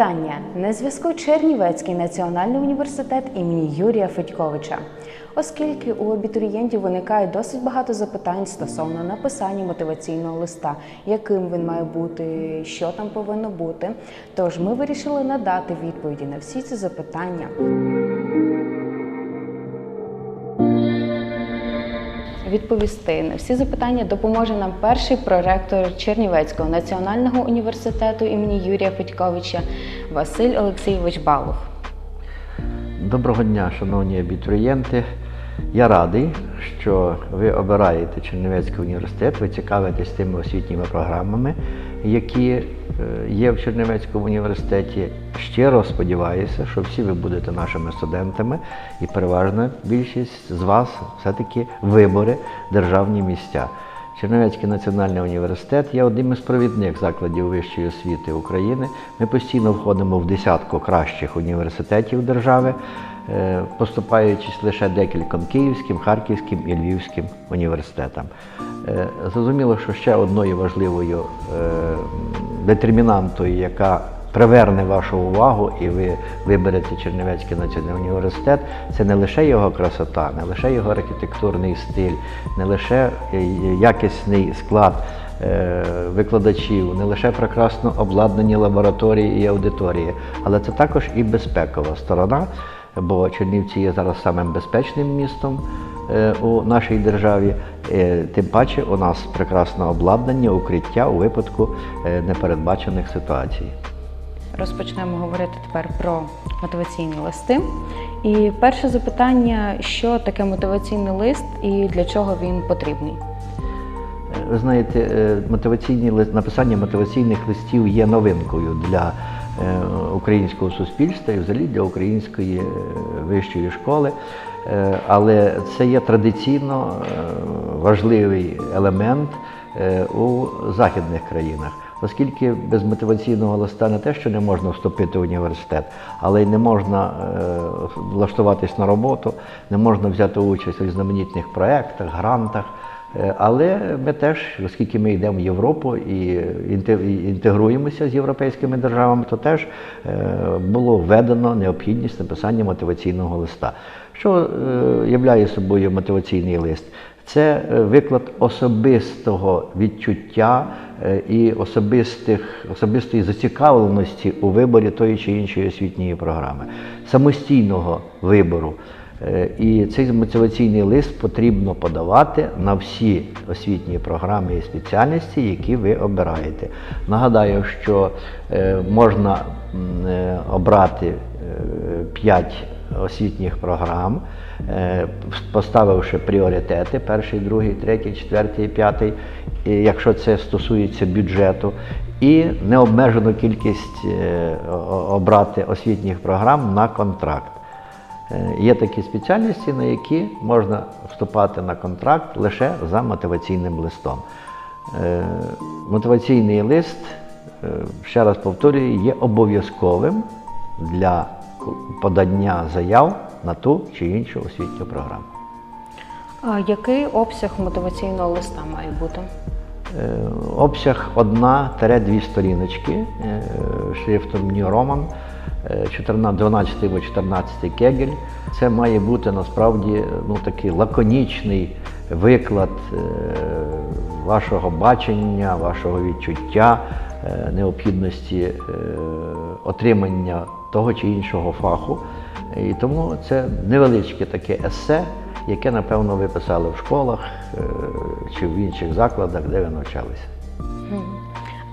Вітання! На зв'язку Чернівецький національний університет імені Юрія Федьковича. Оскільки у абітурієнтів виникає досить багато запитань стосовно написання мотиваційного листа, яким він має бути, що там повинно бути. Тож ми вирішили надати відповіді на всі ці запитання. Відповісти на всі запитання допоможе нам перший проректор Чернівецького національного університету імені Юрія Федьковича Василь Олексійович Балух. Доброго дня, шановні абітурієнти. Я радий, що ви обираєте Чернівецький університет, ви цікавитесь тими освітніми програмами, які е, є в Чернівецькому університеті. Щиро сподіваюся, що всі ви будете нашими студентами, і переважна більшість з вас все-таки вибори державні місця. Чернівецький національний університет є одним із провідних закладів вищої освіти України. Ми постійно входимо в десятку кращих університетів держави, поступаючись лише декільком київським, харківським і львівським університетам. Е, Зрозуміло, що ще одною важливою е, детермінантою, яка приверне вашу увагу і ви виберете Чернівецький національний університет, це не лише його красота, не лише його архітектурний стиль, не лише е, якісний склад е, викладачів, не лише прекрасно обладнані лабораторії і аудиторії, але це також і безпекова сторона, бо Чернівці є зараз самим безпечним містом е, у нашій державі. Е, Тим паче у нас прекрасне обладнання, укриття у випадку е, непередбачених ситуацій. Розпочнемо говорити тепер про мотиваційні листи. І перше запитання: що таке мотиваційний лист і для чого він потрібний? Ви знаєте, мотиваційні ли- написання мотиваційних листів є новинкою для українського суспільства і взагалі для української е, вищої школи. Е, Але це є традиційно е, важливий елемент е, у західних країнах. Оскільки без мотиваційного листа не те, що не можна вступити в університет, але й не можна е, влаштуватись на роботу, не можна взяти участь у різноманітних проєктах, грантах. Е, Але ми теж, оскільки ми йдемо в Європу і інтегруємося з європейськими державами, то теж е, було введено необхідність написання мотиваційного листа. Що е, являє собою мотиваційний лист? Це виклад особистого відчуття і особистих, особистої зацікавленості у виборі тої чи іншої освітньої програми, самостійного вибору. Е, І цей мотиваційний лист потрібно подавати на всі освітні програми і спеціальності, які ви обираєте. Нагадаю, що е, можна е, обрати 5 освітніх програм, поставивши пріоритети перший, другий, третій, четвертий, п'ятий, якщо це стосується бюджету, і необмежену кількість обрати освітніх програм на контракт. Е, Є такі спеціальності, на які можна вступати на контракт лише за мотиваційним листом. Е, Мотиваційний лист, е, ще раз повторюю, є обов'язковим для подання заяв на ту чи іншу освітню програму. А який обсяг мотиваційного листа має бути? Обсяг 1-2 сторіночки шрифтом New Roman, 14 12 або 14 кегель. Це має бути насправді ну, такий лаконічний виклад е, вашого бачення, вашого відчуття, е, необхідності е, отримання того чи іншого фаху. І тому це невеличке таке есе, яке, напевно, ви писали в школах е, чи в інших закладах, де ви навчалися.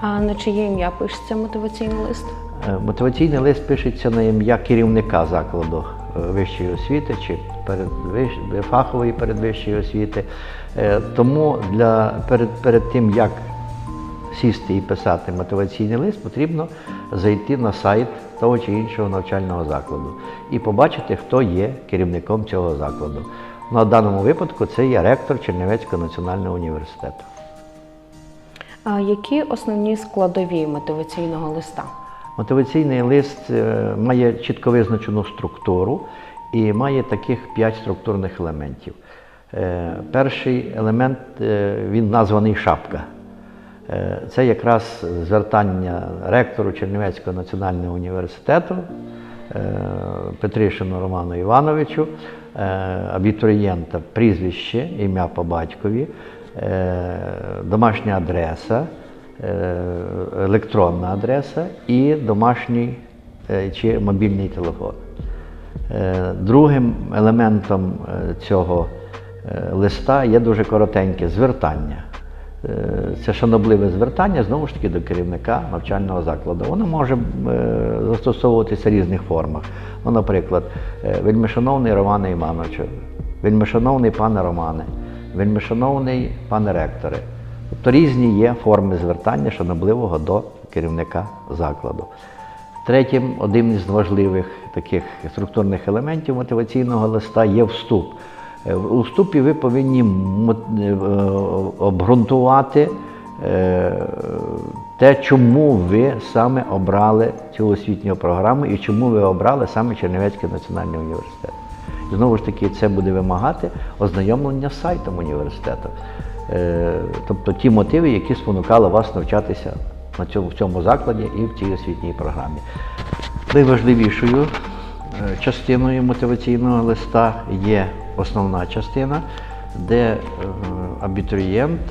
А на чиє ім'я пишеться мотиваційний лист? Е, Мотиваційний лист пишеться на ім'я керівника закладу е, вищої освіти чи передвищ- фахової передвищої освіти. Е, Тому для, перед, перед тим, як сісти і писати мотиваційний лист, потрібно зайти на сайт того чи іншого навчального закладу і побачити, хто є керівником цього закладу. На даному випадку це є ректор Чернівецького національного університету. А які основні складові мотиваційного листа? Мотиваційний лист е, має чітко визначену структуру і має таких п'ять структурних елементів. Е, Перший елемент е, він названий шапка. Це якраз звертання ректору Чернівецького національного університету Петришину Роману Івановичу, абітурієнта прізвище, ім'я по батькові, домашня адреса, електронна адреса і домашній е, чи мобільний телефон. Е, Другим елементом е, цього е, листа є дуже коротеньке звертання. Е, Це шанобливе звертання знову ж таки до керівника навчального закладу. Воно може е, застосовуватися в різних формах. Ну, наприклад, е, вельмишановний Романе Івановичу, вельмишановний пане Романе, вельмишановний пане ректоре. Тобто різні є форми звертання шанобливого до керівника закладу. Третім, одним із важливих таких структурних елементів мотиваційного листа є вступ. Е, У вступі ви повинні е, обґрунтувати е, те, чому ви саме обрали цю освітню програму і чому ви обрали саме Чернівецький національний університет. Знову ж таки, це буде вимагати ознайомлення з сайтом університету. Е, Тобто ті мотиви, які спонукали вас навчатися на цьому, в цьому закладі і в цій освітній програмі. Найважливішою е, частиною мотиваційного листа є основна частина, де е, абітурієнт,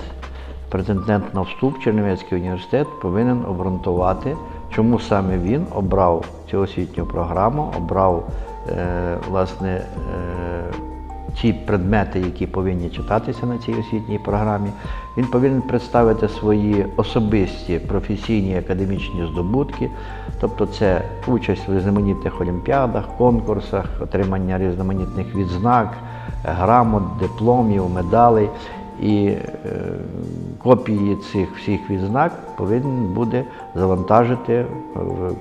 претендент на вступ Чернівецький університет повинен обґрунтувати, чому саме він обрав цю освітню програму, обрав власне ті предмети, які повинні читатися на цій освітній програмі. Він повинен представити свої особисті професійні академічні здобутки, тобто це участь в різноманітних олімпіадах, конкурсах, отримання різноманітних відзнак, грамот, дипломів, медалей. І е, копії цих всіх відзнак повинен буде завантажити, е,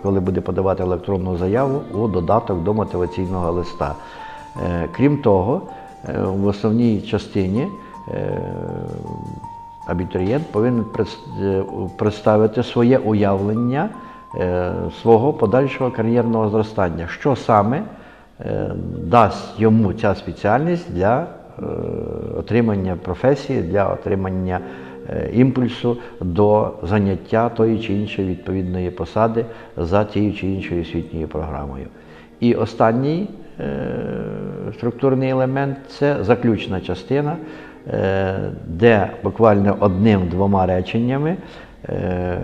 коли буде подавати електронну заяву у додаток до мотиваційного листа. Е, Крім того, е, в основній частині е, абітурієнт повинен представити своє уявлення свого подальшого кар'єрного зростання, що саме дасть йому ця спеціальність для отримання професії, для отримання імпульсу до заняття тої чи іншої відповідної посади за тією чи іншою освітньою програмою. І останній е, структурний елемент це заключна частина, е, де буквально одним-двома реченнями е,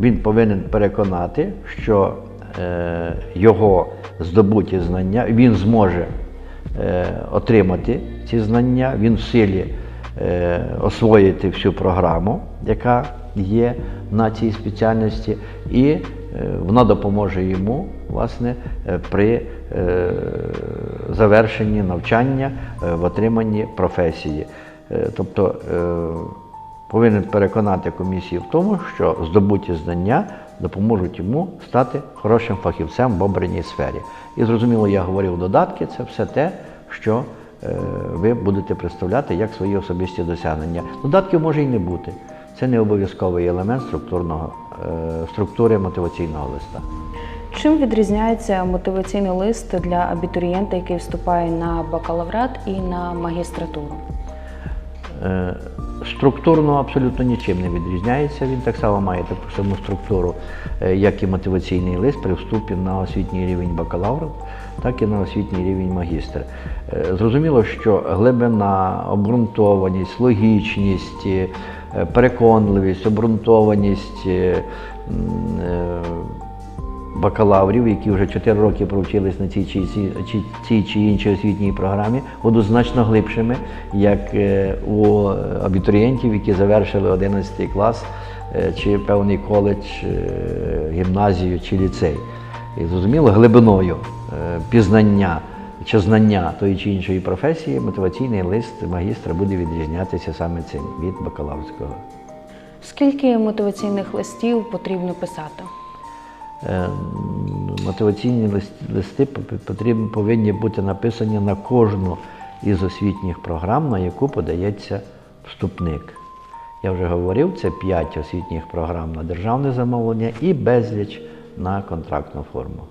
він повинен переконати, що його здобуті знання він зможе отримати ці знання, він в силі освоїти всю програму, яка є на цій спеціальності, і вона допоможе йому власне, е, при е, завершенні навчання е, в отриманні професії. Тобто повинен переконати комісію в тому, що здобуті знання допоможуть йому стати хорошим фахівцем в обраній сфері. І зрозуміло, я говорив додатки, це все те, що ви будете представляти як свої особисті досягнення. Додатків може і не бути. Це не обов'язковий елемент структури мотиваційного листа. Чим відрізняється мотиваційний лист для абітурієнта, який вступає на бакалаврат і на магістратуру? Е, Структурно абсолютно нічим не відрізняється. Він так само має таку саму структуру, е, як і мотиваційний лист при вступі на освітній рівень бакалавра, так і на освітній рівень магістр. Е, Зрозуміло, що глибина, обґрунтованість, логічність, переконливість, обґрунтованість. Бакалаврів, які вже 4 роки провчились на цій чи, цій- чи, іншій освітній програмі, будуть значно глибшими, як е, у абітурієнтів, які завершили 11 клас е, чи певний коледж, е, гімназію чи ліцей. І зрозуміло, глибиною пізнання чи знання тої чи іншої професії мотиваційний лист магістра буде відрізнятися саме цим від бакалаврського. Скільки мотиваційних листів потрібно писати? Е, мотиваційні листи потрібні, повинні бути написані на кожну із освітніх програм, на яку подається вступник. Я вже говорив, це 5 освітніх програм на державне замовлення і безліч на контрактну форму.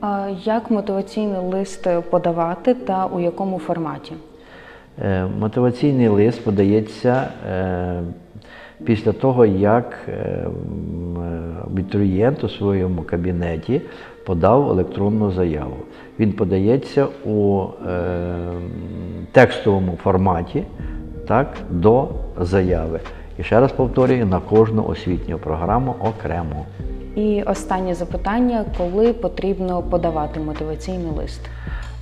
А Як мотиваційний лист подавати та у якому форматі? Е, Мотиваційний лист подається е, після того, як е, е, абітурієнт у своєму кабінеті подав електронну заяву. Він подається у е, текстовому форматі так, до заяви. І ще раз повторюю, на кожну освітню програму окремо. І останнє запитання: коли потрібно подавати мотиваційний лист?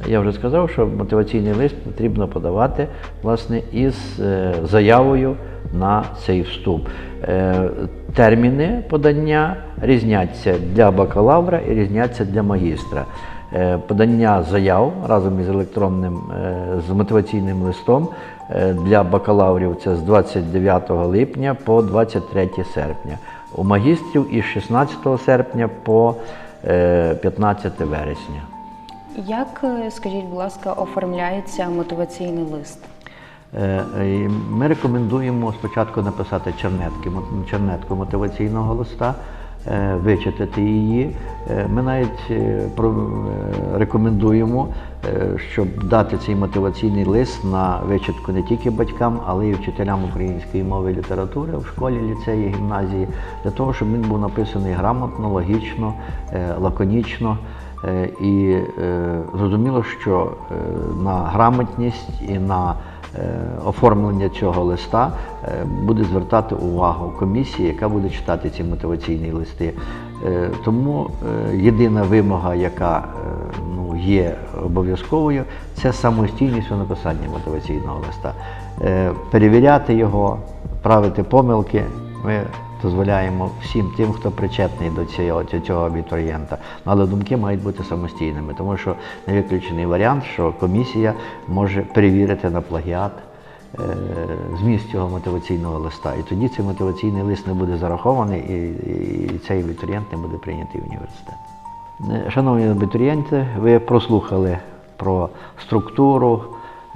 Я вже сказав, що мотиваційний лист потрібно подавати власне із заявою на цей вступ. Е, Терміни подання різняться для бакалавра і різняться для магістра. Е, Подання заяв разом із електронним е, з мотиваційним листом для бакалаврів це з 29 липня по 23 серпня. У магістрів із 16 серпня по е, 15 вересня. Як, скажіть, будь ласка, оформляється мотиваційний лист? Е, Ми рекомендуємо спочатку написати чернетки, чернетку мотиваційного листа, е, вичитати її. Е, Ми навіть рекомендуємо, щоб дати цей мотиваційний лист на вичитку не тільки батькам, але й вчителям української мови і літератури в школі, ліцеї, гімназії, для того, щоб він був написаний грамотно, логічно, лаконічно. І зрозуміло, що на грамотність і на оформлення цього листа е, буде звертати увагу комісії, яка буде читати ці мотиваційні листи. Е, Тому е, єдина вимога, яка е, ну, є обов'язковою, це самостійність у написанні мотиваційного листа. Е, Перевіряти його, правити помилки. Ми дозволяємо всім тим, хто причетний до цього, до цього абітурієнта. Ну, Але думки мають бути самостійними, тому що не виключений варіант, що комісія може перевірити на плагіат е, зміст цього мотиваційного листа. І тоді цей мотиваційний лист не буде зарахований, і, і цей абітурієнт не буде прийнятий в університет. Е, Шановні абітурієнти, ви прослухали про структуру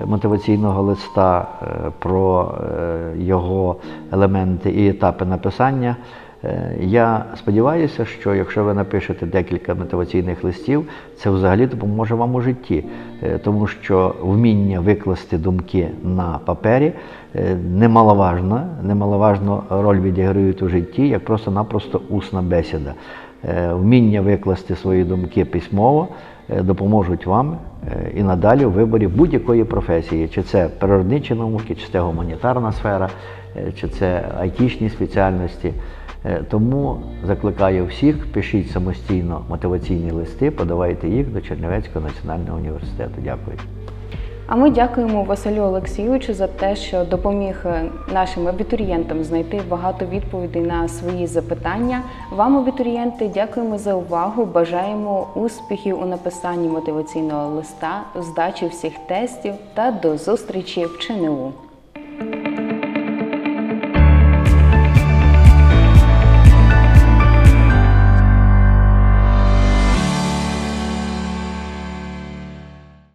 мотиваційного листа, е, про е, його елементи і етапи написання. Е, Я сподіваюся, що якщо ви напишете декілька мотиваційних листів, це взагалі допоможе вам у житті, тому що вміння викласти думки на папері немаловажно, немаловажну роль відіграють у житті, як просто-напросто усна бесіда. Вміння викласти свої думки письмово допоможуть вам е, і надалі у виборі будь-якої професії, чи це природничі науки, чи це гуманітарна сфера, е, чи це айтішні спеціальності. Е, Тому закликаю всіх, пишіть самостійно мотиваційні листи, подавайте їх до Чернівецького національного університету. Дякую. А ми дякуємо Василю Олексійовичу за те, що допоміг е, нашим абітурієнтам знайти багато відповідей на свої запитання. Вам, абітурієнти, дякуємо за увагу. Бажаємо успіхів у написанні мотиваційного листа, здачі всіх тестів та до зустрічі в ЧНУ.